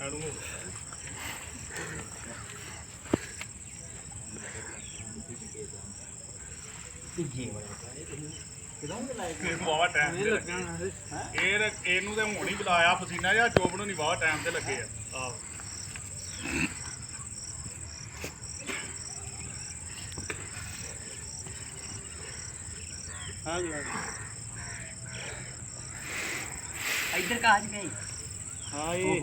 ਐਨੂੰ ਇਹ ਬਾਵਾ ਟਾਈਮ ਤੇ ਲੱਗੇ ਇਹ ਰ- ਇਹਨੂੰ ਤੇ ਹੁਣ ਹੀ ਬੁਲਾਇਆ, ਪਸੀਨਾ ਜਾਂ ਜੋਬ ਨੂੰ ਨਹੀਂ ਬਾਵਾ ਟਾਈਮ ਤੇ ਲੱਗੇ ਆ। ਆਹ। ਹਾਂਜੀ ਹਾਂਜੀ। ਇੱਧਰ ਕਾਜ ਗਈ ਹਾਂ ਇਹ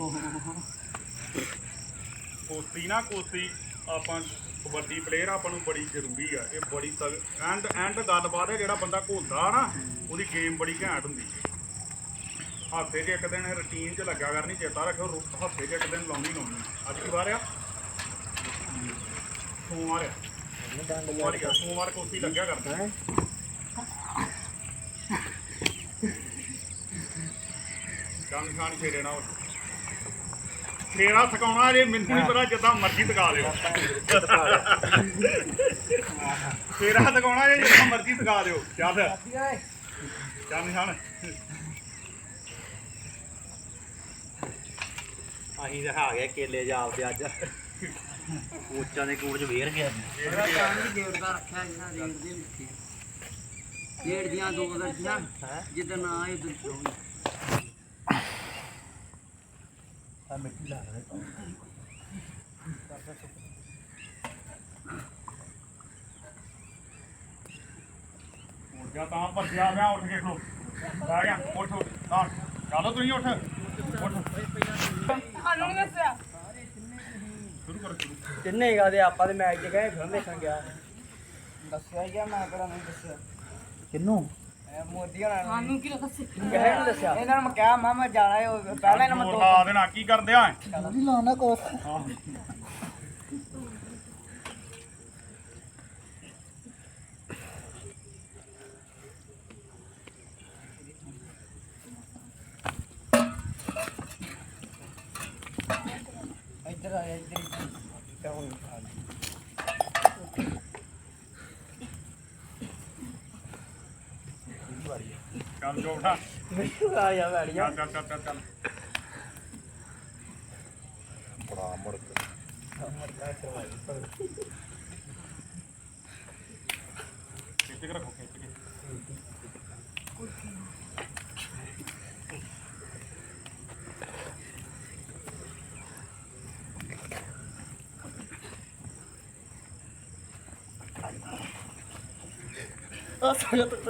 ਕੋਸੀ ਨਾ ਕੋਸੀ ਆਪਾਂ ਕਬੱਡੀ ਪਲੇਅਰ ਆਪਾਂ ਨੂੰ ਬੜੀ ਜ਼ਰੂਰੀ ਆ। ਇਹ ਬੜੀ ਤਗ ਐਂਡ ਐਂਡ ਗੱਲਬਾਤ ਹੈ ਜਿਹੜਾ ਬੰਦਾ ਘੋਲਦਾ ਨਾ ਉਹਦੀ ਗੇਮ ਬੜੀ ਘੈਂਟ ਹੁੰਦੀ ਹਫ਼ਤੇ 'ਚ ਇੱਕ ਦਿਨ ਰੁਟੀਨ 'ਚ ਲੱਗਾ ਕਰਨੀ ਚੇਤਾ ਰੱਖਿਓ ਹਫ਼ਤੇ 'ਚ ਇੱਕ ਦਿਨ ਲਾਉਣੀ ਲਾਉਣੀ ਅੱਜ ਕੀ ਵਾਰ ਆ। ਸੋਮਵਾਰ ਆ ਸੋਮਵਾਰ ਹੀ ਆ, ਸੋਮਵਾਰ ਕੋਸੀ ਲੱਗਿਆ ਕਰਦਾ। ਫੇਰਾ ਥਕਾਉਣਾ ਜੇ ਮੈਨੂੰ ਨਹੀਂ ਪਤਾ ਜਿੱਦਾਂ ਮਰਜ਼ੀ ਥਕਾ ਲਿਓ। ਫੇਰਾ ਥਕਾਉਣਾ ਜੇ ਜਿੱਦਾਂ ਮਰਜ਼ੀ ਥਕਾ ਦਿਓ ਚੱਲ। ਚੱਲ ਨਿਸ਼ਾਨ। ਅਸੀਂ ਤਾਂ ਆ ਗਏ ਕੇਲੇ ਜਾਪਦੇ ਅੱਜ। ਕੋਚਾਂ ਦੇ ਕੋਲ ਚ ਵੇਰ ਗਿਆ। ਮੇਰਾ ਕੰਮ ਗੇੜ ਦਾ ਰੱਖਿਆ ਜਿਹੜਾ ਦੇ ਲਿਖੇ ਗੇੜ ਦੀਆਂ ਦੋ ਦਰਜੀਆਂ ਜਿੱਦਾਂ ਨਾ ਆਏ ਉਦੋਂ ਚੋਂ ਆ ਮਿੱਟੀ ਲਾ ਰਹੇ ਉੱਠ ਜਾ ਤਾਂ ਭੱਜਿਆ ਮੈਂ ਉੱਠ ਕੇ ਖਲੋ। ਬਹਿ ਗਿਆ ਉੱਠ ਉੱਠ ਹਾਂ। ਚਲੋ ਤੁਸੀਂ ਉੱਠ। ਉੱਠ। ਸਾਨੂੰ ਨਹੀਂ ਦੱਸਿਆ। ਸ਼ੁਰੂ ਕਰੋ ਸ਼ੁਰੂ। ਤਿੰਨੇ ਗਾ ਦੇ ਆਪਾਂ ਤੇ ਮੈਚ ਦੇ ਗਏ ਫਿਲਮ ਦੇਖਣ ਗਿਆ। ਦੱਸਿਆ ਹੀ ਆ ਮੈਂ ਕਿਹੜਾ ਨਹੀਂ ਦੱਸਿਆ। ਕਿੰਨੂੰ? ਮੋਦੀ ਹੋਣਾ ਨੂੰ ਸਾਨੂੰ ਕੀ ਦੱਸਿਆ? ਕਹਿ ਨਹੀਂ ਦੱਸਿਆ? ਇਹਨਾਂ ਨੂੰ ਮੈਂ ਕਿਹਾ ਮਾਮਾ ਜਾਣਾ ਹੈ ਉਹ ਪਹਿਲਾਂ ਇਹਨਾਂ ਮੈਂ ਦੋ ਲਾ ਦੇਣਾ ਕੀ ਕਰਦੇ ਆ? ਨਹੀਂ ਲਾਉਣਾ ਕੋ ਹਾਂ ਇੱਧਰ ਆ ਇੱਧਰ ਕਿਆ ਹੋ ਚੱਲ ਜੋ ਉਠਾ ਗਿਆ ਆ ਜਾ ਬੈਠ ਜਾ ਚੱਲ ਚੱਲ ਚੱਲ ਚੱਲ ਚੱਲ ਬੜਾ ਮੁੜ ਖਿੱਚ ਕੇ ਰੱਖੋ ਖਿੱਚ ਕੇ ਆ ਸਾਰਾ ਤੱਕ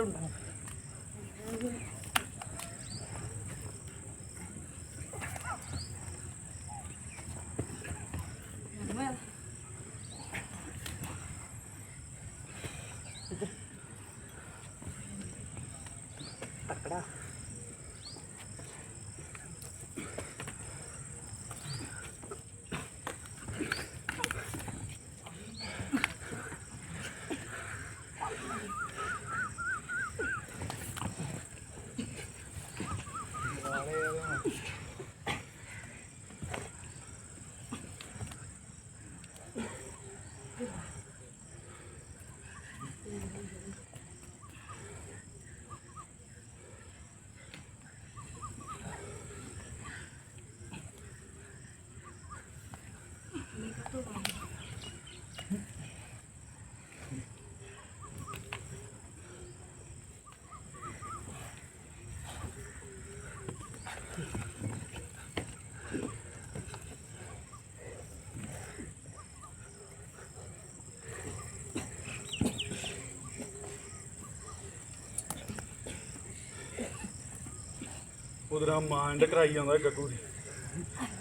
ਉਧਰ ਮਾਂਡ ਕਰਾਈ ਜਾਂਦਾ ਗੱਗੂ ਦੀ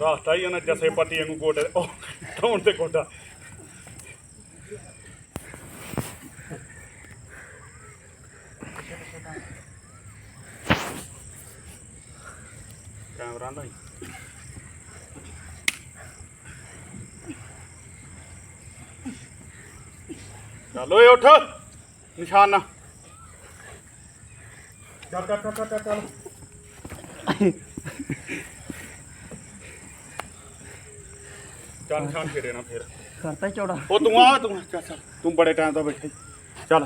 ਰਾਸਤਾ ਹੀ ਉਹਨਾਂ ਜੱਸੇ ਪੱਟੀ ਵਾਂਗੂ ਗੋਡੇ ਤੇ- ਉਹ ਧੌਣ ਤੇ ਗੋਡਾ? ਕੈਮਰਾ ਨਹੀਂ ਚੱਲ ਓਏ ਉੱਠ ਨਿਸ਼ਾਨਾ। ਚੱਲ ਚੱਲ ਚੱਲ ਚੱਲ ਚੱਲ। ਨਿਸ਼ਾਨ ਫੇਰੇ ਨਾ ਫੇਰ। ਕਰਤਾ ਚੌੜਾ। ਉਹ ਤੂੰ ਆ ਤੂੰ ਚੱਲ ਚੱਲ। ਤੂੰ ਬੜੇ ਟਾਈਮ ਤੋਂ ਬੈਠਾ। ਈ। ਚੱਲ।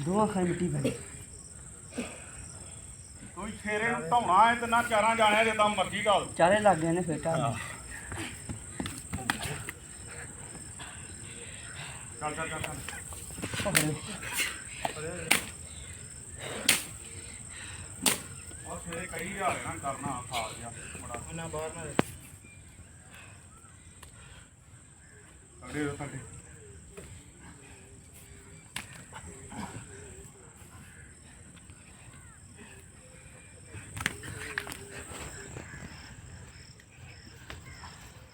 ਦੋ ਅੱਖਾਂ ਮਿੱਟੀ ਪੈ ਕੋਈ ਕੋਈ ਛੇਰੇ ਨੂੰ ਧੌਣਾ ਹੈ ਤੇ ਨਾ ਚਾਰਾਂ ਜਾਣਿਆ ਜੇ ਤਾਂ ਮਰਜ਼ੀ ਘਾਲ ਚਾਰੇ ਲੱਗ ਗਏ ਨੇ ਫੇਟਾ ਚੱਲ ਚੱਲ ਚੱਲ ਚੱਲ। ਉਹ ਛੇਰੇ ਕਈ ਹਜ਼ਾਰ ਨਾ ਕਰਨਾ ਖਾਸ ਜਿਹਾ ਬੜਾ। ਨਾ ਬਾਹਰ ਨਾ ਅੜੇ ਉਹ ਸਾਡੇ।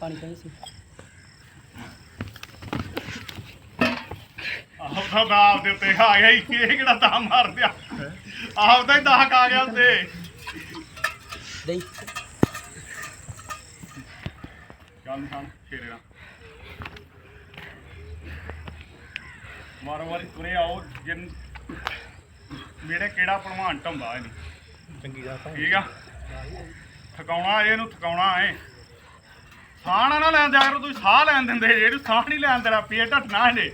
ਪਾਣੀ ਪਈ ਸੀ। ਦਾਬ ਦੇ ਉੱਤੇ ਆ ਗਿਆ ਈ, ਇਹ ਕਿਹੜਾ ਤਾਂ ਮਾਰ ਦਿਆ। ਆਪ ਤਾਂ ਹੀ ਦਾਹਕ ਆ ਗਿਆ ਉੱਤੇ। ਦੇਈ। ਚੱਲ ਨਿਸ਼ਾਨ ਛੇਰੇ ਨਾਲ। ਮਾਰੋ ਵਾਰੀ ਤੁਰੇ ਆਓ ਜਿੰਨ ਮੇਰੇ ਕਿਹੜਾ ਭਲਵਾਨ ਢੰਦਾ ਇਹਨੂੰ। ਚੰਗੀ ਗੱਲ ਤਾਂ। ਠੀਕ ਆ? ਥਕਾਉਣਾ ਇਹਨੂੰ ਥਕਾਉਣਾ ਏ ਸਾਹ ਨਾ ਨਾ ਲੈਣ ਦਿਆ ਕਰੋ ਤੁਸੀਂ ਸਾਹ ਲੈਣ ਦਿੰਦੇ ਜੇ ਇਹਨੂੰ ਸਾਹ ਨਹੀਂ ਲੈਣ ਦੇਣਾ ਪੇਟ ਢੱਟਣਾ ਇਹਨੇ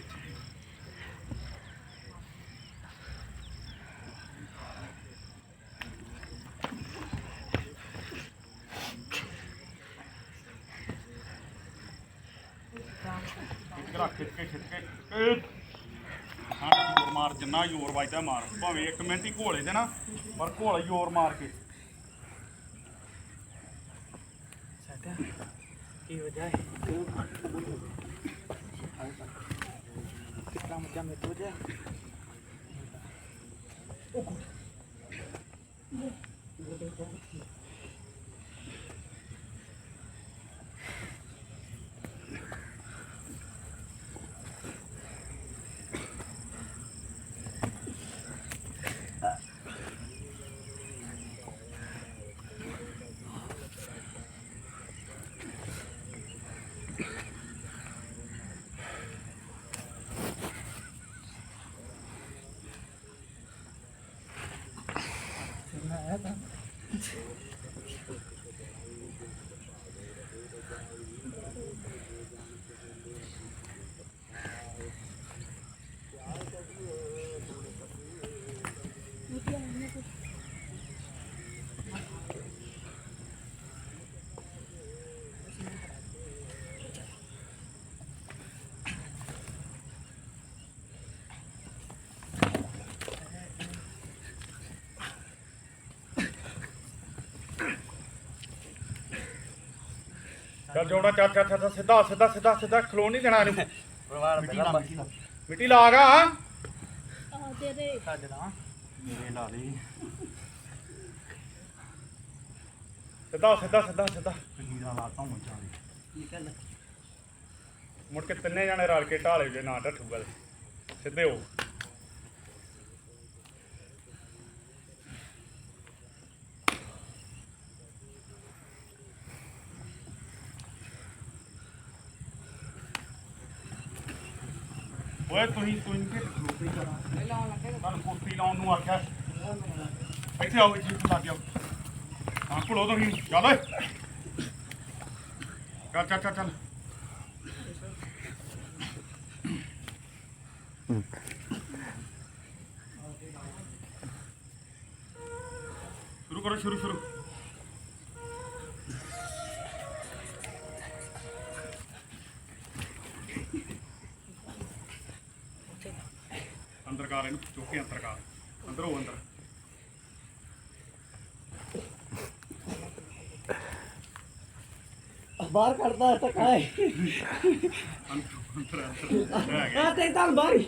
ਖਿੱਚ ਕੇ ਰੱਖ, ਖਿੱਚ ਕੇ ਖਿੱਚ ਕੇ ਏ। ਹਾਂ ਜ਼ੋਰ ਮਾਰ ਜਿੰਨਾ ਜ਼ੋਰ ਵੱਜਦਾ ਮਾਰ ਭਾਵੇਂ ਇੱਕ ਮਿੰਟ ਹੀ ਘੋਲੇ ਦੇ ਨਾ, ਪਰ ਘੋਲ ਜ਼ੋਰ ਮਾਰ ਕੇ। ਕੀ ਵਜ੍ਹਾ ਹੈ ਕਿੰਨਾ ਮੱਜਾ ਮੇ ਤੋਂ ਜਾ ਚੱਲ ਜੋੜਾ ਚੱਲ ਚੱਲ ਚੱਲ ਸਿੱਧਾ ਸਿੱਧਾ ਸਿੱਧਾ ਸਿੱਧਾ ਖਲੋ ਨਹੀਂ ਦੇਣਾ ਇਹਨੂੰ। ਪਰਿਵਾਰ ਪਹਿਲਾਂ ਬਾਕੀ ਮਿੱਟੀ ਲਾ ਗਾ ਆ ਦੇ। ਦੇ ਛੱਡ ਲਾ ਮੇਰੇ ਲਾ ਲਈ। ਸਿੱਧਾ ਸਿੱਧਾ ਸਿੱਧਾ ਸਿੱਧਾ। ਦਾ ਲਾਤਾ ਹੁਣ ਚਾਲੀ ਨਿਕਲ। ਮੁੜ ਕੇ ਤਿੰਨੇ ਜਾਣੇ ਰਲ ਕੇ ਢਾਲੇ ਜੇ ਨਾ ਢੱਠੂਗਾ ਤੇ। ਸਿੱਧੇ ਹੋ। ਓਏ ਤੁਸੀਂ ਤੁਸੀਂ ਕਿ ਖਲੋਤੇ ਹੀ ਕਰਾਂ ਤੁਹਾਨੂੰ ਕੁਰਸੀ ਲਾਉਣ ਨੂੰ ਆਖਿਆ ਇੱਥੇ ਆਓ ਇੱਥੇ ਲੱਗ ਜਾਓ ਹਾਂ ਘੁਲੋ ਤੁਸੀਂ ਚੱਲ ਓਏ ਚੱਲ ਚੱਲ ਚੱਲ ਚੱਲ ਸ਼ੁਰੂ ਕਰੋ ਸ਼ੁਰੂ ਸ਼ੁਰੂ ਅੰਦਰ ਕਰ ਇਹਨੂੰ ਚੁੱਕ ਕੇ ਅੰਦਰ ਕਰ ਅੰਦਰ ਹੋ ਅੰਦਰ। ਬਾਹਰ ਕੱਢਦਾ ਤਾਂ ਕਾਏ ਅੰਦਰ ਅੰਦਰ। ਆ ਤੇ ਤਾਂ ਬਾਹਰ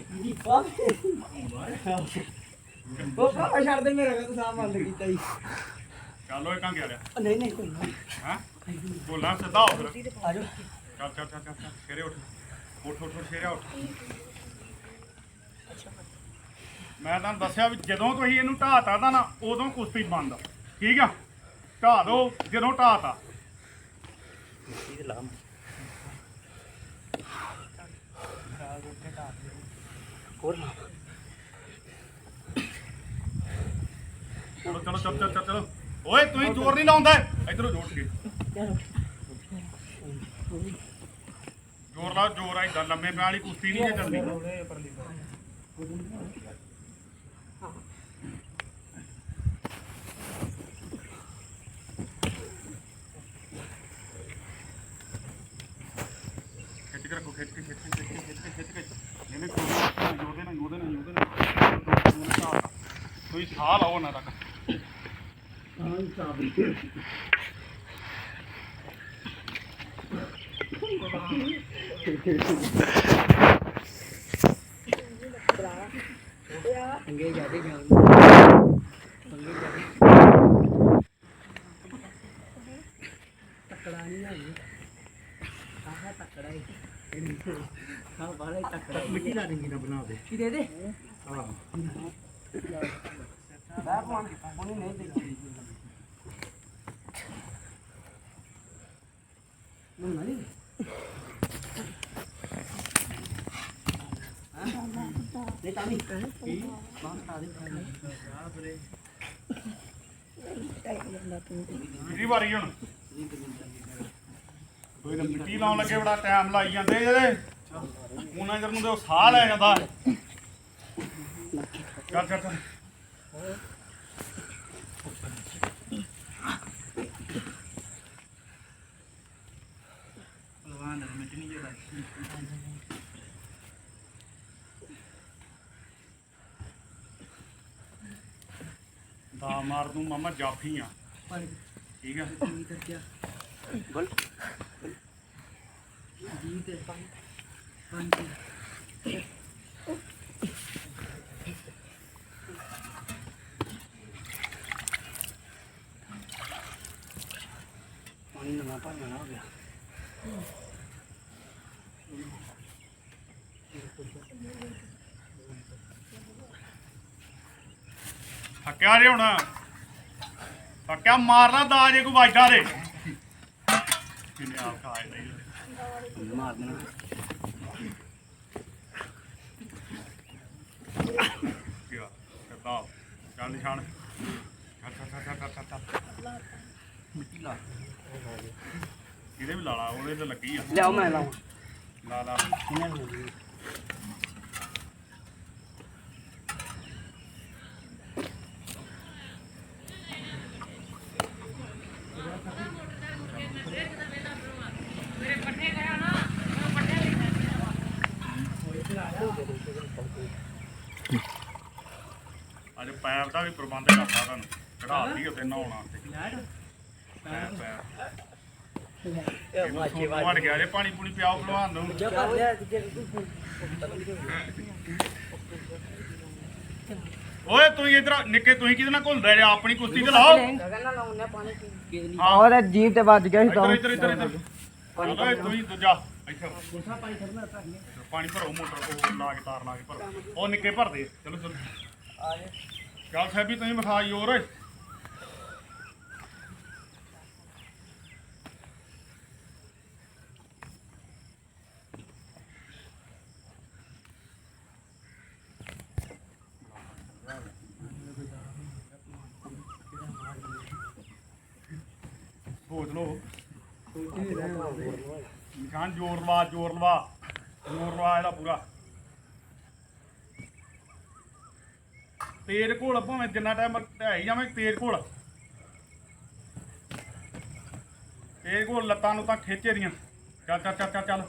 ਬਾਹਰ ਉਹ ਕਾ ਛੱਡ ਦੇ ਮੇਰਾ ਤਾਂ ਸਾਹ ਬੰਦ ਕੀਤਾ ਜੀ। ਚੱਲ ਓਏ ਕਾਂ ਗਿਆ ਲਿਆ ਨਹੀਂ ਨਹੀਂ ਕੋਈ ਨਹੀਂ ਹਾਂ? ਬੋਲਾਂ ਸਿੱਧਾ ਹੋ ਫਿਰ। ਆ ਜਾਓ। ਚੱਲ ਚੱਲ ਚੱਲ ਸ਼ੇਰੇ ਉੱਠ। ਉੱਠ ਉੱਠ ਸ਼ੇਰਿਆ ਉੱਠ। ਮੈਂ ਤੁਹਾਨੂੰ ਦੱਸਿਆ ਵੀ ਜਦੋਂ ਤੁਸੀਂ ਇਹਨੂੰ ਢਾਤਾ ਤਾਂ ਨਾ ਉਦੋਂ ਕੁਸ਼ਤੀ ਬੰਦ। ਠੀਕ ਆ? ਢਾ ਦੋ ਜਦੋਂ ਢਾਤਾ। ਚਲੋ ਚਲੋ ਚੱਲ ਚੱਲ ਚੱਲ ਚਲੋ। ਓਏ ਤੁਸੀਂ ਜ਼ੋਰ ਨਹੀਂ ਲਾਉਂਦਾ। ਇਧਰੋਂ ਜੋੜ ਕੇ। ਜ਼ੋਰ ਲਾ ਜ਼ੋਰ ਆ ਇਦਾਂ ਲੰਮੇ ਪਿਆ ਵਾਲੀ ਕੁਸ਼ਤੀ ਨਹੀਂ ਜੇ ਚੱਲਦੀ ਤੋਂ ਖਿੱਚ ਕੇ ਖਿੱਚ ਕੇ ਖਿੱਚ ਕੇ ਖਿੱਚ ਕੇ ਖਿੱਚ ਕੇ ਇਹਨੇ ਕੋਈ ਉਹਦੇ ਨਾਲ ਉਹਦੇ ਨਾਲ ਉਹਦੇ ਨਾਲ ਤੁਸੀਂ ਸਾਹ ਲਾਓ ਨਾ ਤੱਕ ਹਾਂ ਸਾਬੀ ਅੰਗੇ ਜਾਦੇ ਜਾਣ ਅੰਗੇ ਜਾਦੇ ਤਕੜਾ ਨਹੀਂ ਹੈ ਆਹ ਤਕੜਾ ਹੈ ਹਾਂ ਬਾਰੇ ਤਕੜਾ ਮਿੱਟੀ ਲਾ ਦੇਂਗੀ ਨਾ ਬਣਾ ਦੇ ਕੀ ਦੇ ਦੇ ਹਾਂ ਬਾਪ ਮਨ ਉਹਨੇ ਨਹੀਂ ਦੇਖੀ ਨੂੰ ਨਹੀਂ ਨਹੀਂ ਤਾਂ ਨਹੀਂ ਬਾਹਰ ਆ ਦੇ ਕਿਹਦੀ ਵਾਰੀ ਹੁਣ? ਕੋਈ ਤਾਂ ਮਿੱਟੀ ਲਾਉਣ ਲੱਗੇ ਬੜਾ ਟਾਈਮ ਲਾਈ ਜਾਂਦੇ ਇਹਦੇ। ਉਹਨਾਂ ਜਰ ਨੂੰ ਤੇ ਉਹ ਸਾਹ ਲੈ ਜਾਂਦਾ ਚੱਲ ਚੱਲ ਚੱਲ। ਦਾ ਮਾਰ ਦੂੰ ਮਾਮਾ ਜਾਫੀ ਆ। ਠੀਕ ਆ। ਕੀ ਕਰ ਗਿਆ? ਬਲ। ਪਾਣੀ ਨਵਾਂ ਭਰਨਾ ਹੋ ਗਿਆ ਥੱਕਿਆ ਜੇ ਹੁਣ। ਥੱਕਿਆ ਮਾਰਨਾ ਦਾ ਜੇ ਕੋਈ ਵਾਜਦਾ ਦੇ ਕਿਨੇ ਆਪ ਮਾਰ ਦੇਣਾ ਕਿਆ ਕਰਦਾ ਚੱਲ ਨਿਸ਼ਾਨ ਚੱਲ ਚੱਲ ਚੱਲ ਚੱਲ ਚੱਲ ਮਿੱਟੀ ਲਾ। ਇਹਦੇ ਵੀ ਲਾਲਾ ਉਹਦੇ ਤੇ ਲੱਗੀ ਆ। ਲਿਆਓ ਮੈਂ ਲਾਵਾਂ ਲਾ ਲਾ। ਇਹਨਾਂ ਨੂੰ ਦੇ ਅੱਜ ਪੈਪ ਦਾ ਵੀ ਪ੍ਰਬੰਧ ਕਰਤਾ ਤੁਹਾਨੂੰ ਚੜਾਤੀ ਉੱਤੇ ਨਹਾਉਣਾ ਵੜ ਗਿਆ ਜੇ ਪਾਣੀ ਪੂਣੀ ਪਿਆਓ ਭਲਵਾਨ ਨੂੰ। ਓਏ ਤੁਸੀਂ ਇਧਰ ਨਿੱਕੇ ਤੁਸੀਂ ਕਿਹਦੇ ਨਾਲ ਘੁਲਦੇ ਜੇ ਆਪਣੀ ਕੁਸ਼ਤੀ ਤੇ ਲਾਓ। ਔਰ ਜੀਭ ਤੇ ਵੱਜ ਗਿਆ ਸੀ ਇੱਧਰ ਇੱਧਰ ਇੱਧਰ ਇੱਧਰ। ਓਏ ਤੁਸੀਂ ਦੂਜਾ ਇੱਥੇ। ਪਾਣੀ ਭਰੋ ਮੋਟਰ ਉਹ ਲਾ ਕੇ ਤਾਰ ਲਾ ਕੇ ਭਰੋ। ਉਹ ਨਿੱਕੇ ਭਰਦੇ। ਚਲੋ ਚਲੋ। ਚੱਲ ਸਾਹਿਬੀ ਤੁਸੀਂ ਵਿਖਾ ਜੋਰ ਓਏ ਸੋਚ ਲਓ ਨਿਸ਼ਾਨ ਜੋਰ ਲਵਾ ਜੋਰ ਲਵਾ ਜੋਰ ਲਵਾ ਇਹਦਾ ਪੂਰਾ। ਤੇਰ ਘੋਲ ਭਾਵੇਂ ਜਿੰਨਾ ਟਾਈਮ ਢਾਈ ਜਾਵੇਂ ਤੇਰ ਘੋਲ। ਤੇਜ਼ ਘੋਲ, ਲੱਤਾਂ ਨੂੰ ਤਾਂ ਖਿੱਚੇ ਦੀਆਂ ਚੱਲ ਚੱਲ ਚੱਲ ਚੱਲ।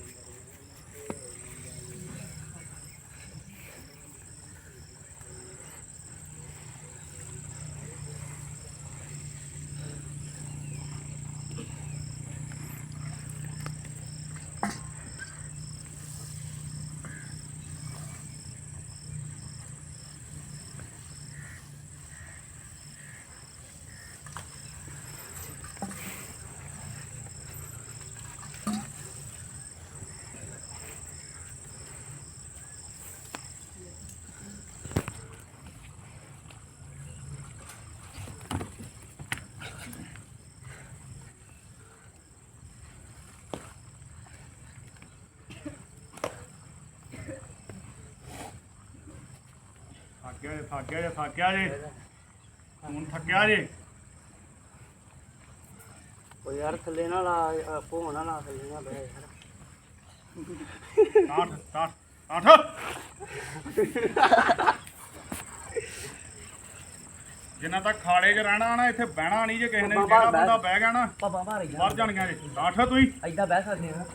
ਚੱਲ ਥੱਕਿਆ ਜੇ ਥੱਕਿਆ ਜੇ ਥੱਕਿਆ ਜੇ। ਹੁਣ ਥੱਕਿਆ ਜੇ। ਉਹ ਯਾਰ ਥੱਲੇ ਨਾ ਲਾ ਭੋਂ ਨਾ ਲਾ ਥੱਲੇ ਨਾ ਬਹਿ ਯਾਰ। 60 60 60 ਜਿੰਨਾ ਤੱਕ ਖਾੜੇ 'ਚ ਰਹਿਣਾ ਨਾ ਇੱਥੇ ਬਹਿਣਾ ਨਹੀਂ ਜੇ ਕਿਸੇ ਨੇ ਜਿਹੜਾ ਬੰਦਾ ਬਹਿ ਗਿਆ ਨਾ ਬਾਬਾ ਭਾਰ ਮਰ ਜਾਣਗੀਆਂ ਜੇ। 60 ਤੁਸੀਂ ਐਦਾਂ ਬਹਿ ਸਕਦੇ ਆ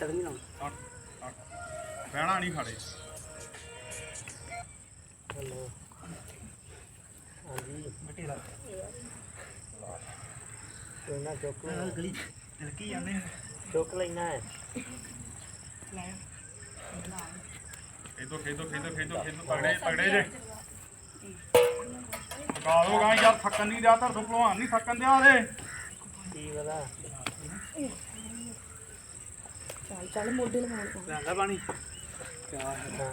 ਚੜਨੀ ਨਾ ਬਹਿਣਾ ਨਹੀਂ ਖਾੜੇ। ਹਾਂਜੀ ਮਿੱਟੀ ਲਾ ਕੋਈ ਨਾ ਚੁੱਕ ਲੈ ਗਲੀ ਤਿਲਕੀ ਜਾਂਦੇ ਚੁੱਕ ਲੈਣਾ ਹੈ ਖੇਦੋ ਖੇਦੋ ਖੇਦੋ ਖੇਦੋ ਖੇਦੋ ਤਗੜੇ ਤਗੜੇ ਜੇ ਲਗਾ ਦੋਗਾ ਯਾਰ ਥੱਕਣ ਨਹੀਂ ਰਿਹਾ ਧਰ ਤੋਂ ਭਲਵਾਨ ਨਹੀਂ ਥੱਕਣ ਦਿਆ ਉਹਦੇ ਕੀ ਪਤਾ ਚੱਲ ਚੱਲ ਮੋਢੇ ਲਗਾਉਣ ਲੈਂਦਾ ਪਾਣੀ। ਕਿਆ ਹੈ।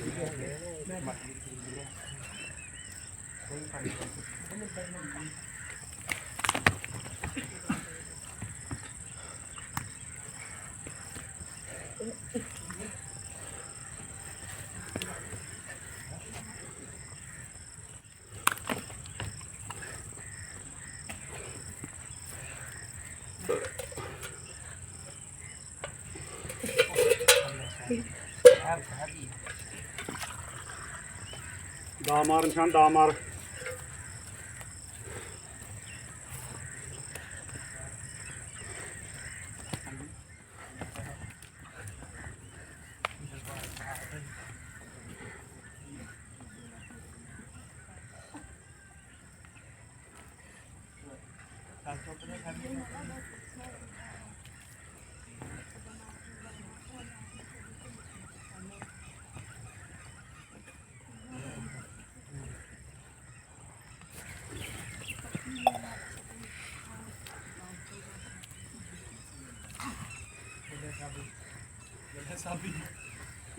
Thank you. ਦਾ ਮਾਰ ਨਿਸ਼ਾਨ ਦਾ ਮਾਰ ਗਿੱਟਾ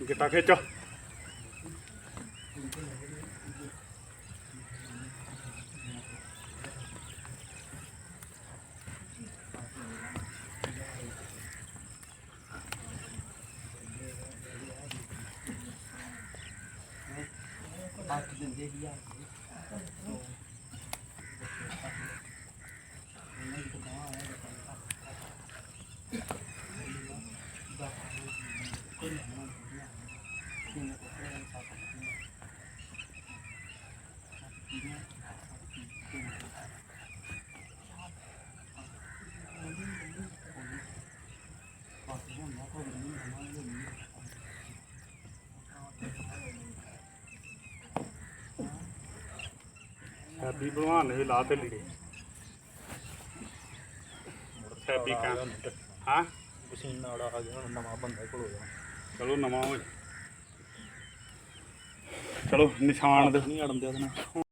Kita kecoh. ਸੈਬੀ ਭਲਵਾਨ ਨੇ ਵੀ ਲਾ ਤੇ ਲੀੜੇ। ਸੈਬੀ ਕਾ ਹਾਂ? ਪਸੀਨਾ ਵਾਲਾ ਆ ਗਿਆ ਹੁਣ ਨਵਾਂ ਬੰਦਾ ਕੋਲ ਹੋ ਜਾਣਾ ਚਲੋ ਨਵਾਂ ਹੋਏ ਚਲੋ ਨਿਸ਼ਾਨ ਦੇ ਨਹੀਂ ਅੜਨ ਦਿਆ ਉਹਦੇ ਨਾਲ।